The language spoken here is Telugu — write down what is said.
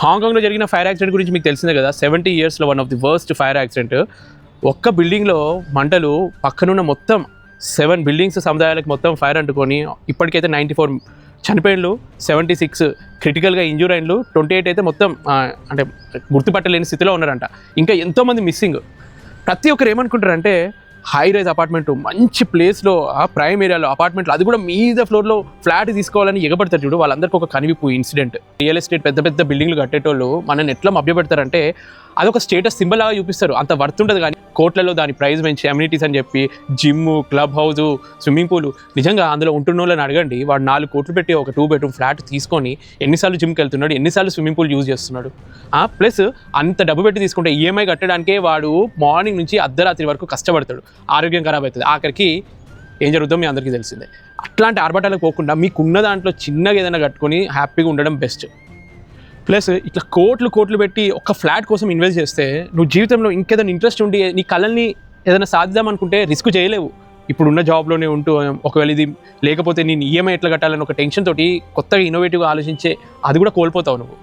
హాంకాంగ్లో జరిగిన ఫైర్ యాక్సిడెంట్ గురించి మీకు తెలిసిందే కదా. సెవెంటీ ఇయర్స్లో one of the worst fire accident. ఒక్క బిల్డింగ్లో మంటలు పక్కనున్న మొత్తం సెవెన్ బిల్డింగ్స్ సముదాయాలకు మొత్తం ఫైర్ అంటుకొని ఇప్పటికైతే నైంటీ ఫోర్ చనిపోయినలు సెవెంటీ సిక్స్ క్రిటికల్గా ఇంజూర్ అయినలు ట్వంటీ ఎయిట్ అయితే మొత్తం అంటే గుర్తుపట్టలేని స్థితిలో ఉన్నారంట. ఇంకా ఎంతోమంది మిస్సింగ్. ప్రతి ఒక్కరు ఏమనుకుంటారంటే హై రైజ్ అపార్ట్మెంట్ మంచి ప్లేస్లో ఆ ప్రైమ్ ఏరియాలో అపార్ట్మెంట్లు అది కూడా మీద ఫ్లోర్లో ఫ్లాట్ తీసుకోవాలని ఎగబడతారు చూడు వాళ్ళందరికీ ఒక కనివిపు ఇన్సిడెంట్ రియల్ ఎస్టేట్ పెద్ద పెద్ద బిల్డింగ్లు కట్టేటోళ్ళు మనల్ని ఎట్లా మభ్యపెడతారంటే అదొక స్టేటస్ సింబల్ లాగా చూపిస్తారు. అంత వర్త్ ఉంటుంది కానీ కోట్లలో దాని ప్రైస్ పెంచి అమ్యూనిటీస్ అని చెప్పి gym club house swimming pool నిజంగా అందులో ఉంటున్న వాళ్ళని అడగండి. వాడు నాలుగు కోట్లు పెట్టి ఒక టూ బెడ్రూమ్ ఫ్లాట్ తీసుకొని ఎన్నిసార్లు జిమ్కి వెళ్తున్నాడు ఎన్నిసార్లు స్విమ్మింగ్ పూల్ యూజ్ చేస్తున్నాడు. ప్లస్ అంత డబ్బు పెట్టి తీసుకుంటే ఈఎంఐ కట్టడానికే వాడు మార్నింగ్ నుంచి అర్ధరాత్రి వరకు కష్టపడతాడు. ఆరోగ్యం ఖరాబ్ అవుతుంది. ఆఖరికి ఏం జరుగుతుందో మీ అందరికీ తెలిసిందే. అట్లాంటి ఆర్భటాలకు పోకుండా మీకున్న దాంట్లో చిన్నగా ఏదైనా కట్టుకొని హ్యాపీగా ఉండడం బెస్ట్. ప్లస్ ఇట్లా కోట్లు కోట్లు పెట్టి ఒక ఫ్లాట్ కోసం ఇన్వెస్ట్ చేస్తే నువ్వు జీవితంలో ఇంకేదైనా ఇంట్రెస్ట్ ఉండి నీ కళల్ని ఏదైనా సాధిద్దాం అనుకుంటే రిస్క్ చేయలేవు. ఇప్పుడున్న జాబ్లోనే ఉంటూ ఒకవేళ ఇది లేకపోతే నేను ఈఎంఐ ఎట్లా కట్టాలని ఒక టెన్షన్ తోటి కొత్తగా ఇన్నోవేటివ్గా ఆలోచించే అది కూడా కోల్పోతావు నువ్వు.